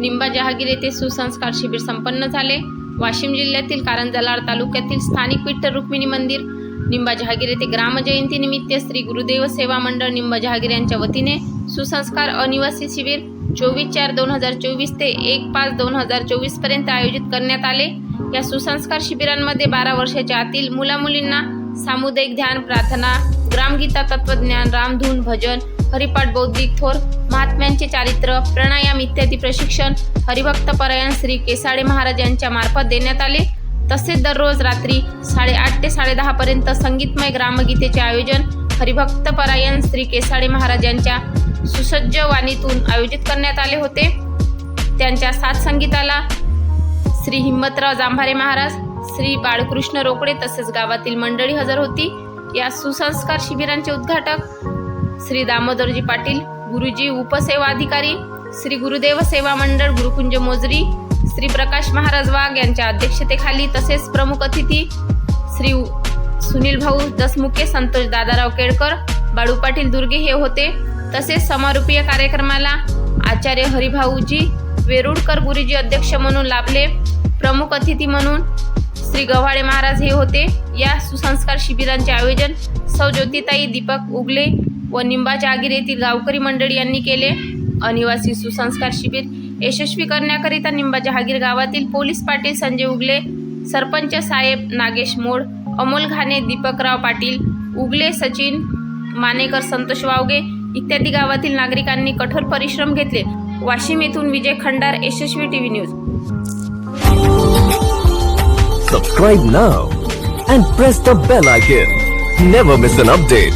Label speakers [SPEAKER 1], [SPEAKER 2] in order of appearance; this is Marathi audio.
[SPEAKER 1] निंबा जहागीर येथे सुसंस्कार शिबिर संपन्न झाले. वाशिम जिल्ह्यातील कारंजालाड तालुक्यातील स्थानिक विठ्ठल रुक्मिणी मंदिर निंबा जहागीर येथे ग्रामजयंतीनिमित्त श्री गुरुदेव सेवा मंडळ निंबा जहागीर यांच्या वतीने सुसंस्कार अनिवासी शिबिर चोवीस चार दोन हजार चोवीस ते एक पाच दोन हजार चोवीसपर्यंत आयोजित करण्यात आले. या सुसंस्कार शिबिरांमध्ये बारा वर्षाच्या आतील मुलामुलींना सामुदायिक ध्यान प्रार्थना ग्रामगीता तत्वज्ञान रामधून भजन हरिपाठ बौद्धिक थोर महात्म्यांचे चारित्र्य प्राणायाम इत्यादी प्रशिक्षण हरिभक्त परायण श्री केसाडे महाराज यांच्या मार्फत देण्यात आले. तसेच दररोज रात्री साडेआठ ते साडेदहा पर्यंत संगीतमय ग्रामगीतेचे आयोजन हरिभक्त परायण श्री केसाडे महाराज यांच्या सुसज्ज वाणीतून आयोजित करण्यात आले होते. त्यांच्या सात संगीताला श्री हिम्मतराव जांभारे महाराज श्री बाळकृष्ण रोकडे तसेच गावातील मंडळी हजर होती. या सुसंस्कार शिबिरांचे उद्घाटक श्री दामोदरजी पाटील गुरुजी उपसेवा अधिकारी श्री गुरुदेव सेवा मंडळ गुरुकुंज मोजरी श्री प्रकाश महाराज वाघ यांच्या अध्यक्षतेखाली तसेच प्रमुख अतिथी श्री सुनील भाऊ दसमुखे संतोष दादाराव केळकर बाळू पाटील दुर्गे हे होते. तसेच समारोपीय कार्यक्रमाला आचार्य हरिभाऊजी वेरुळकर गुरुजी अध्यक्ष म्हणून लाभले प्रमुख अतिथी म्हणून श्री गव्हाळे महाराज हे होते. या सुसंस्कार शिबिरांचे आयोजन सौ ज्योतिताई दीपक उगले व निंबाजागीर येथील गावकरी मंडळी यांनी केले. अनिवासी सुसंस्कार शिबिर यशस्वी करण्याकरिता निंबा जहागीर गावातील पोलीस पाटील संजय उगले सरपंच साहेब नागेश मोड अमोल घाणे दीपकराव पाटील उगले सचिन मानेकर संतोष वावगे इत्यादी गावातील नागरिकांनी कठोर परिश्रम घेतले. वाशिम येथून Vijay Khandar Yashasvi TV news.
[SPEAKER 2] Subscribe now and press the bell icon never miss an update